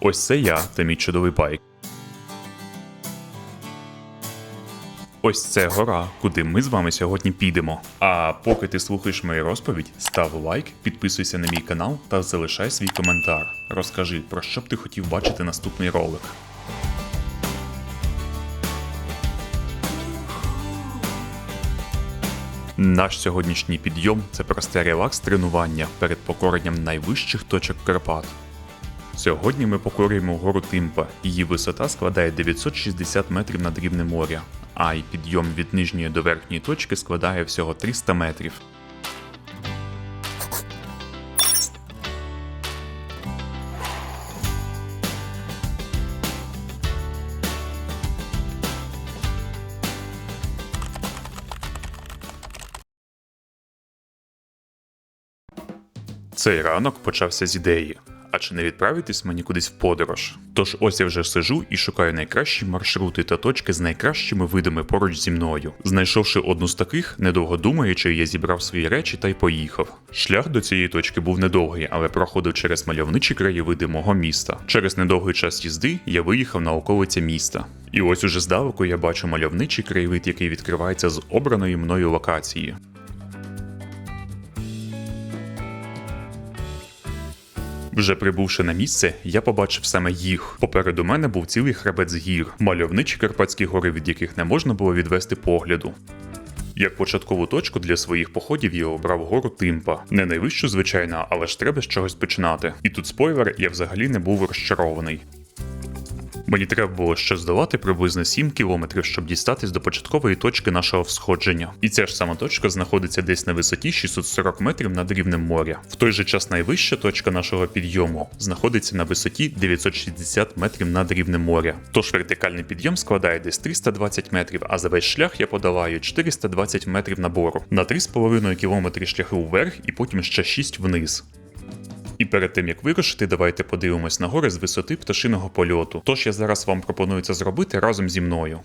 Ось це я та мій чудовий байк. Ось це гора, куди ми з вами сьогодні підемо. А поки ти слухаєш мою розповідь, став лайк, підписуйся на мій канал та залишай свій коментар. Розкажи, про що б ти хотів бачити наступний ролик. Наш сьогоднішній підйом це просте релакс-тренування перед покоренням найвищих точок Карпат. Сьогодні ми покорюємо гору Тимпа. Її висота складає 960 метрів над рівнем моря, а й підйом від нижньої до верхньої точки складає всього 300 метрів. Цей ранок почався з ідеї. А чи не відправитись мені кудись в подорож? Тож ось я вже сижу і шукаю найкращі маршрути та точки з найкращими видами поруч зі мною. Знайшовши одну з таких, недовго думаючи, я зібрав свої речі та й поїхав. Шлях до цієї точки був недовгий, але проходив через мальовничі краєвиди мого міста. Через недовгий час їзди я виїхав на околиця міста. І ось уже здалеку я бачу мальовничий краєвид, який відкривається з обраної мною локації. Вже прибувши на місце, я побачив саме їх. Попереду мене був цілий хребець гір, мальовничі карпатські гори, від яких не можна було відвести погляду. Як початкову точку для своїх походів я обрав гору Тимпа. Не найвищу, звичайно, але ж треба з чогось починати. І тут спойлер, я взагалі не був розчарований. Мені треба було ще здолати приблизно 7 кілометрів, щоб дістатись до початкової точки нашого всходження. І ця ж сама точка знаходиться десь на висоті 640 метрів над рівнем моря. В той же час найвища точка нашого підйому знаходиться на висоті 960 метрів над рівнем моря. Тож вертикальний підйом складає десь 320 метрів, а за весь шлях я подолаю 420 метрів набору на 3,5 кілометри шляхи вверх і потім ще 6 вниз. І перед тим як вирушити, давайте подивимось на гори з висоти пташиного польоту. Тож я зараз вам пропоную це зробити разом зі мною.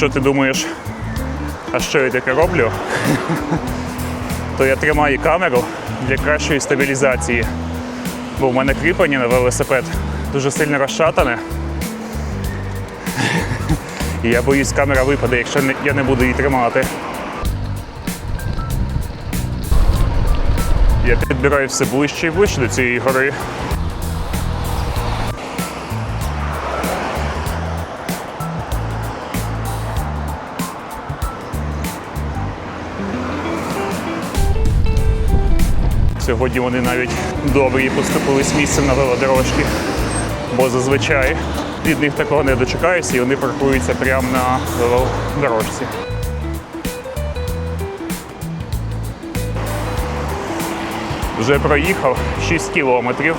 Якщо ти думаєш, а що я таке роблю, то я тримаю камеру для кращої стабілізації. Бо в мене кріплення на велосипед дуже сильно розшатане. І я боюсь, камера випаде, якщо я не буду її тримати. Я підбираю все ближче і ближче до цієї гори. Сьогодні вони навіть добре поступились місцем на велодорожки, бо зазвичай від них такого не дочекаюся і вони паркуються прямо на велодорожці. Вже проїхав 6 кілометрів.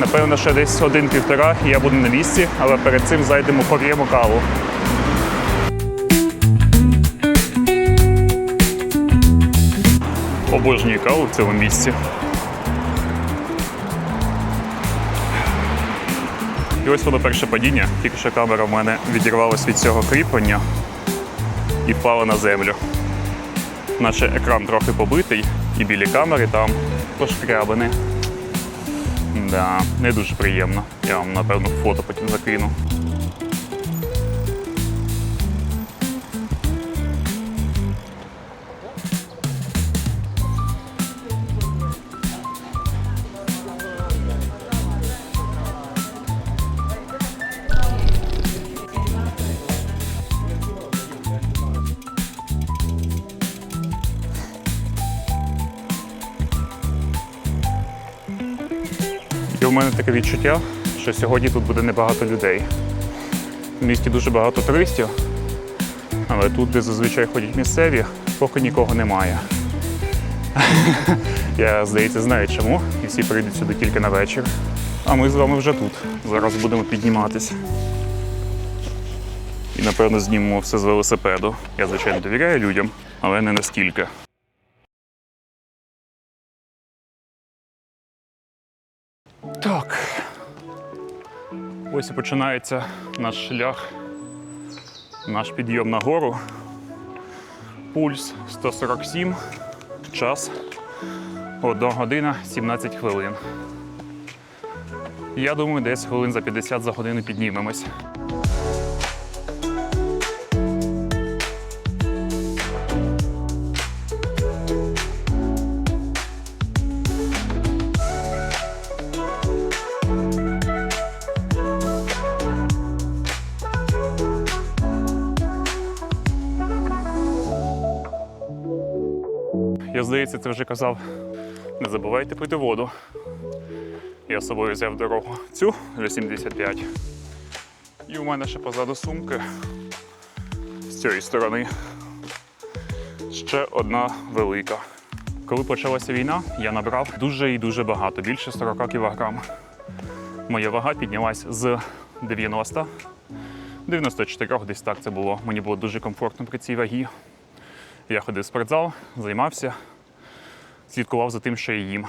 Напевно, ще десь один-півтора я буду на місці, але перед цим зайдемо поп'ємо каву. Обожнюю каву в цьому місці. І ось воно перше падіння, тільки що камера в мене відірвалась від цього кріплення. і впала на землю. Наш екран трохи побитий, і білі камери там пошкрябані. Да, не дуже приємно. Я вам напевно фото потім закину. В мене таке відчуття, що сьогодні тут буде небагато людей. В місті дуже багато туристів, але тут, де зазвичай ходять місцеві, поки нікого немає. Я, здається, знаю чому, і всі прийдуть сюди тільки на вечір. А ми з вами вже тут. Зараз будемо підніматися. І напевно знімемо все з велосипеду. Я, звичайно, довіряю людям, але не настільки. Так. Ось і починається наш шлях, наш підйом на гору. Пульс 147, час 1 година 17 хвилин. Я думаю, десь хвилин за 50 за годину піднімемось. Я, здається, це вже казав. Не забувайте пити воду. Я з собою взяв дорогу цю для 75. І у мене ще позаду сумки з цієї сторони. Ще одна велика. Коли почалася війна, я набрав дуже і дуже багато, більше 40 кілограм. Моя вага піднялась з 90, 94 десь так це було. Мені було дуже комфортно при цій вагі. Я ходив в спортзал, займався, слідкував за тим, що я їм.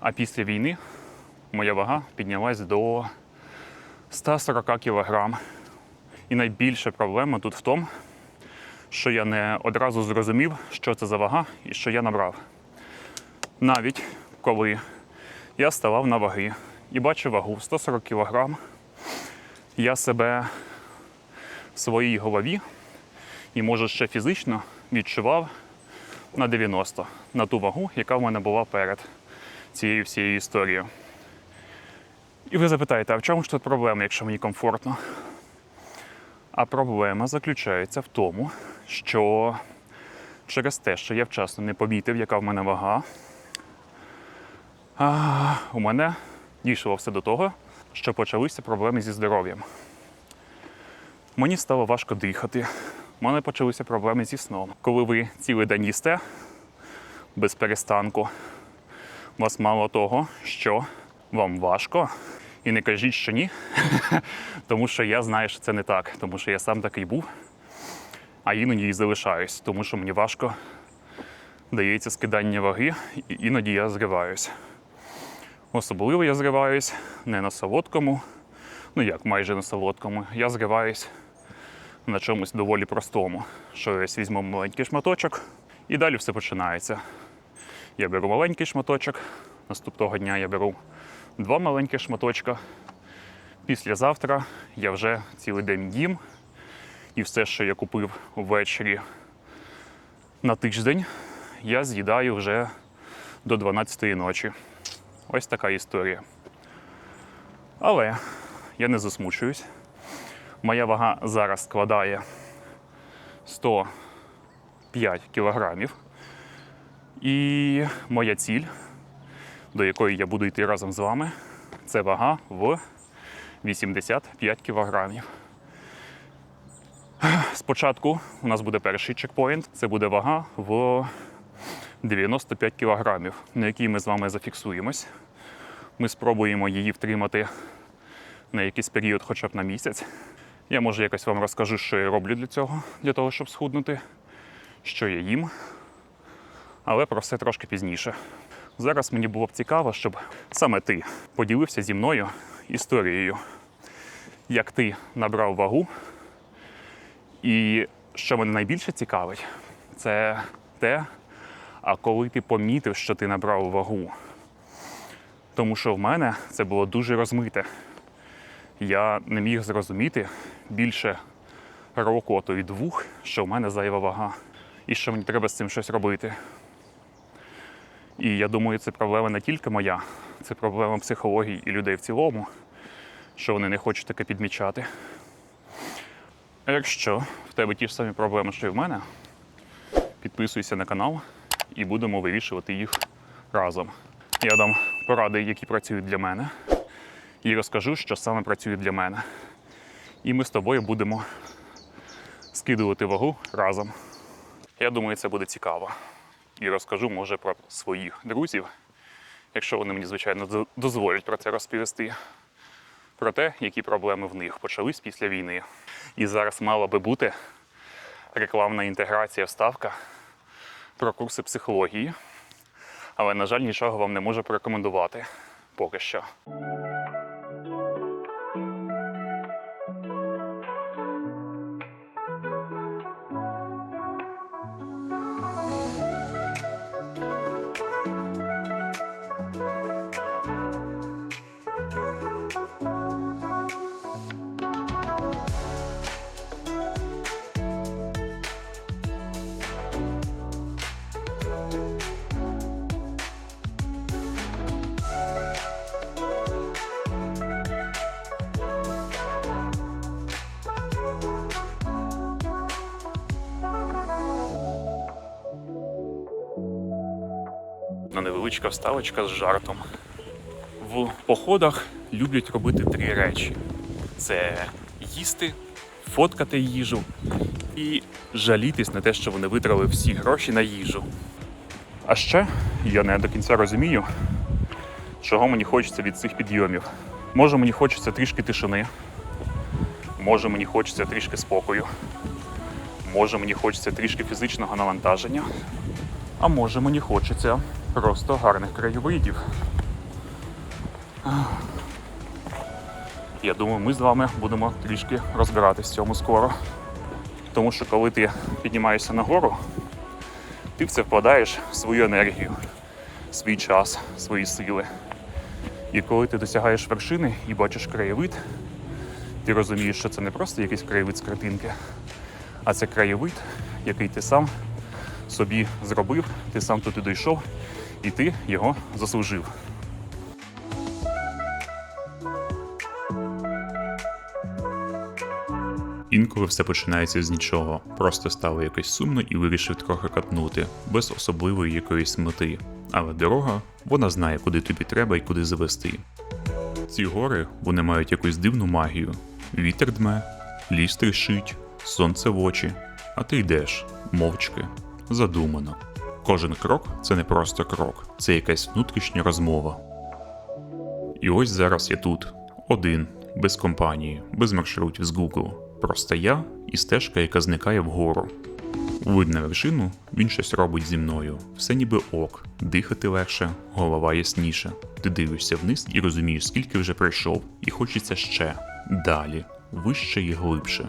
А після війни моя вага піднялась до 140 кг. І найбільша проблема тут в тому, що я не одразу зрозумів, що це за вага і що я набрав. Навіть коли я ставав на ваги і бачив вагу в 140 кг, я себе в своїй голові і може ще фізично відчував на 90, на ту вагу, яка в мене була перед цією всією історією. І ви запитаєте, а в чому ж тут проблема, якщо мені комфортно? А проблема заключається в тому, що через те, що я вчасно не помітив, яка в мене вага, а, у мене дійшло все до того, що почалися проблеми зі здоров'ям. Мені стало важко дихати. У мене почалися проблеми зі сном. Коли ви цілий день їсте без перестанку, у вас мало того, що вам важко, і не кажіть, що ні, тому що я знаю, що це не так, тому що я сам такий був, а іноді і залишаюсь, тому що мені важко дається скидання ваги, і іноді я зриваюсь. Особливо я зриваюсь не на солодкому, ну як майже на солодкому, я зриваюсь на чомусь доволі простому. Що ось візьму маленький шматочок, і далі все починається. Я беру маленький шматочок, наступного дня я беру два маленьких шматочка. Післязавтра я вже цілий день їм, і все, що я купив ввечері на тиждень, я з'їдаю вже до 12-ї ночі. Ось така історія. Але я не засмучуюсь. Моя вага зараз складає 105 кілограмів. І моя ціль, до якої я буду йти разом з вами, це вага в 85 кілограмів. Спочатку у нас буде перший чекпоінт, це буде вага в 95 кілограмів, на якій ми з вами зафіксуємось. Ми спробуємо її втримати на якийсь період, хоча б на місяць. Я може якось вам розкажу, що я роблю для цього, для того, щоб схуднути, що я їм. Але про все трошки пізніше. Зараз мені було б цікаво, щоб саме ти поділився зі мною історією, як ти набрав вагу І що мене найбільше цікавить, це те, а коли ти помітив, що ти набрав вагу. Тому що в мене це було дуже розмите. Я не міг зрозуміти більше року, а то й двох, що в мене зайва вага, і що мені треба з цим щось робити. І я думаю, це проблема не тільки моя, це проблема психології і людей в цілому, що вони не хочуть таке підмічати. А якщо в тебе ті ж самі проблеми, що і в мене, підписуйся на канал і будемо вирішувати їх разом. Я дам поради, які працюють для мене, і розкажу, що саме працює для мене. І ми з тобою будемо скидувати вагу разом. Я думаю, це буде цікаво. І розкажу, може, про своїх друзів, якщо вони мені, звичайно, дозволять про це розповісти. Про те, які проблеми в них почались після війни. І зараз мала би бути рекламна інтеграція вставка про курси психології. Але, на жаль, нічого вам не можу порекомендувати поки що. Невеличка вставочка з жартом. В походах люблять робити три речі: це їсти, фоткати їжу і жалітись на те, що вони витратили всі гроші на їжу. А ще я не до кінця розумію, чого мені хочеться від цих підйомів. Може, мені хочеться трішки тишини, може, мені хочеться трішки спокою, може, мені хочеться трішки фізичного навантаження. А може мені хочеться просто гарних краєвидів. Я думаю, ми з вами будемо трішки розбиратись в цьому скоро. Тому що коли ти піднімаєшся нагору, ти в це вкладаєш свою енергію, свій час, свої сили. І коли ти досягаєш вершини і бачиш краєвид, ти розумієш, що це не просто якийсь краєвид з картинки, а це краєвид, який ти сам собі зробив, ти сам туди дійшов, і ти його заслужив. Інколи все починається з нічого. Просто стало якось сумно і вирішив трохи катнути, без особливої якоїсь мети. Але дорога, вона знає, куди тобі треба і куди завести. Ці гори вони мають якусь дивну магію. Вітер дме, ліс тріщить, сонце в очі, а ти йдеш мовчки, задумано. Кожен крок це не просто крок, це якась внутрішня розмова. І ось зараз я тут, один, без компанії, без маршрутів з Google. Просто я і стежка, яка зникає вгору. Вид на вершину, він щось робить зі мною. Все ніби ок, дихати легше, голова ясніша. Ти дивишся вниз і розумієш, скільки вже пройшов, і хочеться ще далі, вище і глибше.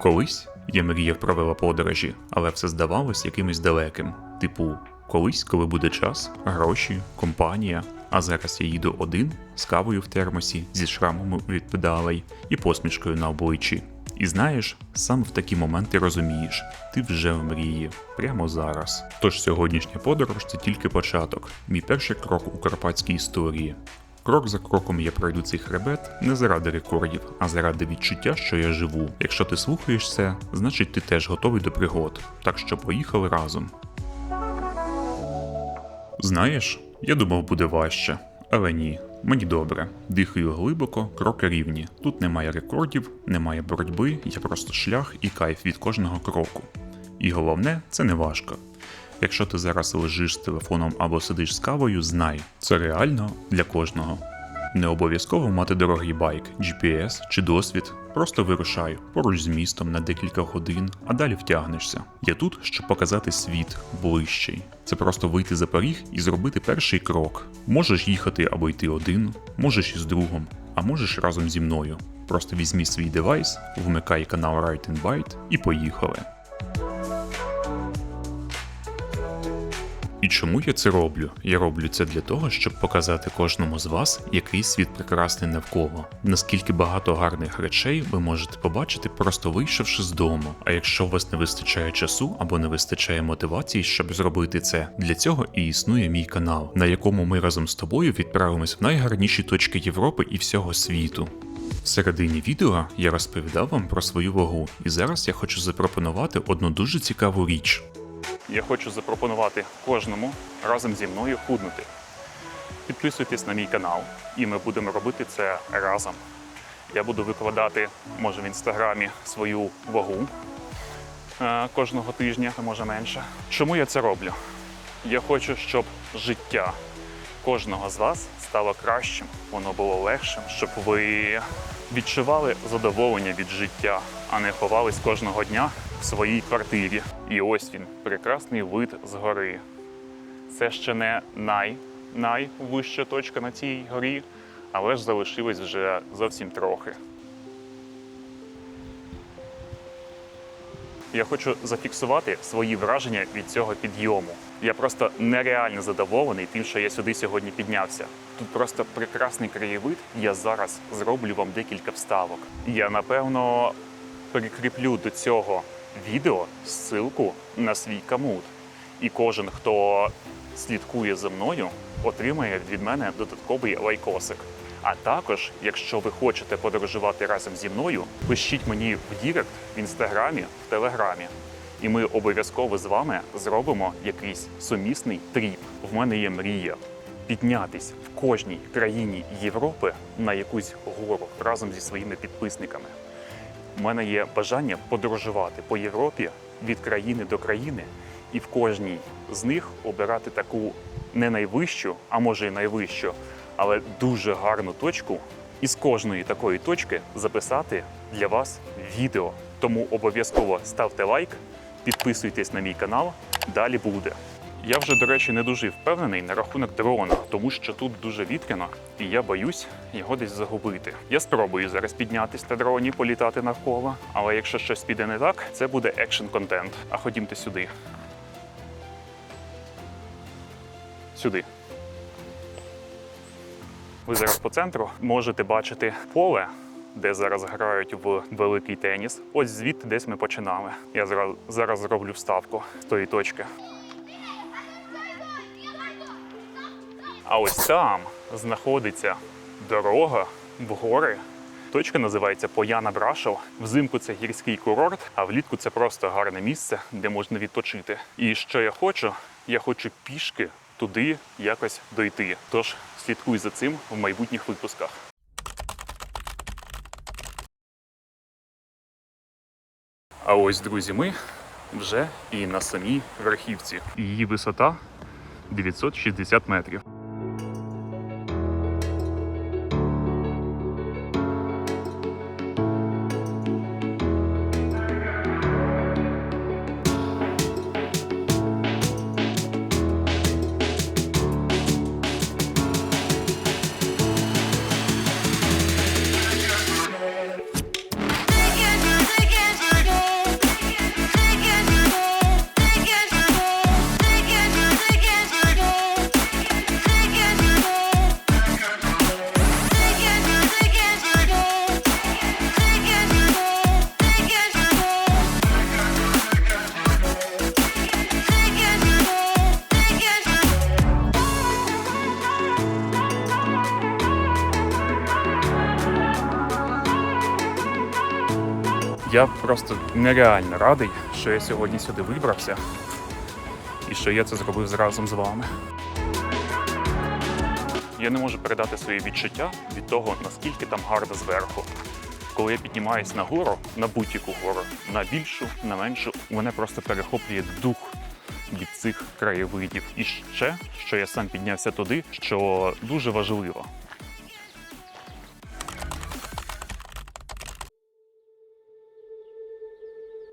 Колись я мріяв про велоподорожі, але все здавалось якимось далеким. Типу, колись, коли буде час, гроші, компанія. А зараз я їду один з кавою в термосі, зі шрамом від педалей і посмішкою на обличчі. І знаєш, саме в такі моменти розумієш, ти вже в мрії, прямо зараз. Тож сьогоднішня подорож це тільки початок, мій перший крок у карпатській історії. Крок за кроком я пройду цей хребет не заради рекордів, а заради відчуття, що я живу. Якщо ти слухаєш це, значить ти теж готовий до пригод. Так що поїхали разом. Знаєш, я думав буде важче, але ні, мені добре. Дихаю глибоко, кроки рівні. Тут немає рекордів, немає боротьби, є просто шлях і кайф від кожного кроку. І головне, це не важко. Якщо ти зараз лежиш з телефоном або сидиш з кавою, знай, це реально для кожного. Не обов'язково мати дорогий байк, GPS чи досвід. Просто вирушай поруч з містом на декілька годин, а далі втягнешся. Я тут, щоб показати світ ближчий. Це просто вийти за поріг і зробити перший крок. Можеш їхати або йти один, можеш із другом, а можеш разом зі мною. Просто візьміть свій девайс, вмикай канал Right and Byte і поїхали. І чому я це роблю? Я роблю це для того, щоб показати кожному з вас, який світ прекрасний навколо. Наскільки багато гарних речей ви можете побачити, просто вийшовши з дому. А якщо у вас не вистачає часу або не вистачає мотивації, щоб зробити це, для цього і існує мій канал, на якому ми разом з тобою відправимось в найгарніші точки Європи і всього світу. В середині відео я розповідав вам про свою вагу, і зараз я хочу запропонувати одну дуже цікаву річ. Я хочу запропонувати кожному разом зі мною худнути. Підписуйтесь на мій канал, і ми будемо робити це разом. Я буду викладати, може, в інстаграмі свою вагу е, кожного тижня, а може менше. Чому я це роблю? Я хочу, щоб життя кожного з вас стало кращим, воно було легшим, щоб ви відчували задоволення від життя, а не ховались кожного дня в своїй квартирі. І ось він, прекрасний вид з гори. Це ще не най, найвища точка на цій горі, але ж залишилось вже зовсім трохи. Я хочу зафіксувати свої враження від цього підйому. Я просто нереально задоволений тим, що я сюди сьогодні піднявся. Тут просто прекрасний краєвид. Я зараз зроблю вам декілька вставок. Я напевно прикріплю до цього відео ссылку на свій камут. І кожен, хто слідкує за мною, отримає від мене додатковий лайкосик. А також, якщо ви хочете подорожувати разом зі мною, пишіть мені в Дірект в інстаграмі, в телеграмі. І ми обов'язково з вами зробимо якийсь сумісний тріп. В мене є мрія піднятись в кожній країні Європи на якусь гору разом зі своїми підписниками. У мене є бажання подорожувати по Європі від країни до країни, і в кожній з них обирати таку не найвищу, а може і найвищу, але дуже гарну точку, і з кожної такої точки записати для вас відео. Тому обов'язково ставте лайк, підписуйтесь на мій канал. Далі буде. Я вже, до речі, не дуже впевнений на рахунок дрона, тому що тут дуже вітряно, і я боюсь його десь загубити. Я спробую зараз піднятись на дроні, політати навколо, але якщо щось піде не так, це буде екшн контент. А ходімте сюди. Сюди. Ви зараз по центру можете бачити поле, де зараз грають в великий теніс. Ось звідти десь ми починали. Я зараз зроблю вставку з тої точки. А ось там знаходиться дорога в гори. Точка називається Пояна Брашов. Взимку це гірський курорт, а влітку це просто гарне місце, де можна відпочити. І що я хочу? Я хочу пішки туди якось дойти. Тож слідкуй за цим в майбутніх випусках. А ось, друзі, ми вже і на самій верхівці. Її висота 960 метрів. Я просто нереально радий, що я сьогодні сюди вибрався і що я це зробив разом з вами. Я не можу передати свої відчуття від того, наскільки там гарно зверху. Коли я піднімаюсь на гору, на будь-яку гору, на більшу, на меншу, мене просто перехоплює дух від цих краєвидів. І ще, що я сам піднявся туди, що дуже важливо.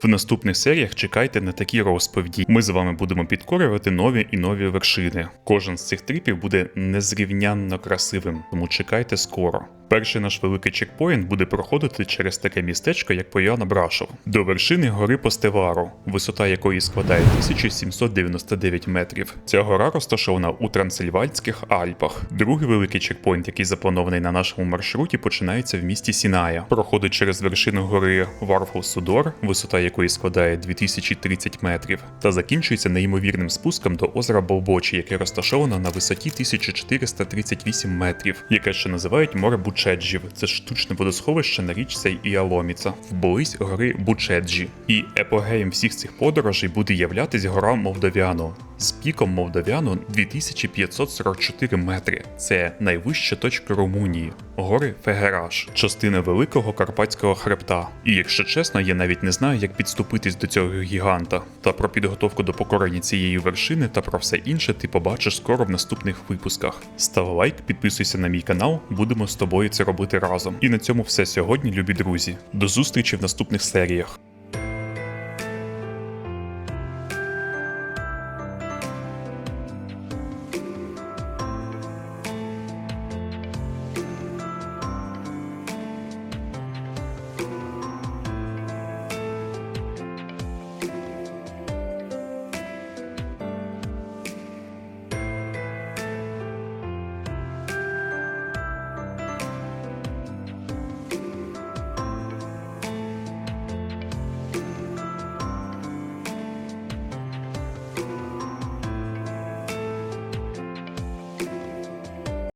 В наступних серіях чекайте на такі розповіді. Ми з вами будемо підкорювати нові і нові вершини. Кожен з цих трипів буде незрівнянно красивим, тому чекайте скоро. Перший наш великий чекпоінт буде проходити через таке містечко, як Пояна Брашов, до вершини гори Постевару, висота якої складає 1799 метрів. Ця гора розташована у Трансильвальських Альпах. Другий великий чекпоінт, який запланований на нашому маршруті, починається в місті Сіная. Проходить через вершину гори Варфол-Судор, висота якої складає 2030 метрів, та закінчується неймовірним спуском до озера Болбочі, яке розташовано на висоті 1438 метрів, яке ще називають море Бучеджів. Це штучне водосховище на річці Іаломіца, вблизь гори Бучеджі. І епогеєм всіх цих подорожей буде являтись гора Молдовяну. З піком Молдовяну 2544 метри. Це найвища точка Румунії, гори Фегераш, частина великого карпатського хребта. І якщо чесно, я навіть не знаю, як підступитись до цього гіганта. Та про підготовку до покорення цієї вершини та про все інше ти побачиш скоро в наступних випусках. Став лайк, підписуйся на мій канал, будемо з тобою це робити разом. І на цьому все сьогодні, любі друзі. До зустрічі в наступних серіях.